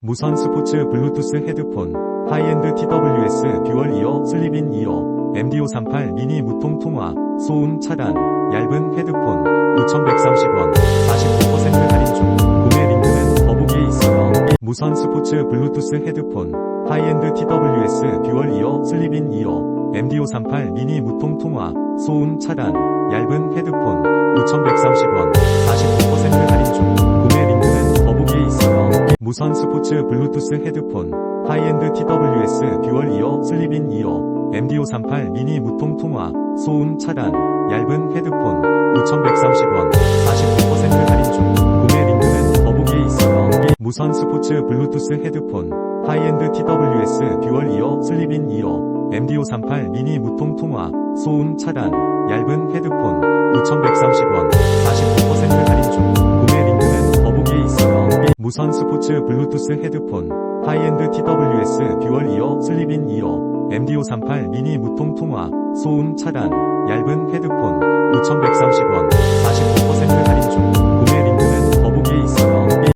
무선 스포츠 블루투스 헤드폰, 하이엔드 TWS 듀얼 이어 슬립인 이어, MD538 미니 무통 통화, 소음 차단, 얇은 헤드폰, 9,130원, 49% 할인 중, 구매 링크는 더보기에 있어요. 무선 스포츠 블루투스 헤드폰, 하이엔드 TWS 듀얼 이어 슬립인 이어, MD538 미니 무통 통화, 소음 차단, 얇은 헤드폰, 9,130원, 무선 스포츠 블루투스 헤드폰, 하이엔드 TWS 듀얼 이어 슬립인 이어, MD538 미니 무통 통화, 소음 차단, 얇은 헤드폰, 9,130원, 49% 할인 중, 구매 링크는 더보기에 있어요. 무선 스포츠 블루투스 헤드폰, 하이엔드 TWS 듀얼 이어 슬립인 이어, MD538 미니 무통 통화, 소음 차단, 얇은 헤드폰, 9,130원, 무선 스포츠 블루투스 헤드폰, 하이엔드 TWS 듀얼 이어 슬립인 이어, MD538 미니 무통 통화, 소음 차단, 얇은 헤드폰, 9,130원,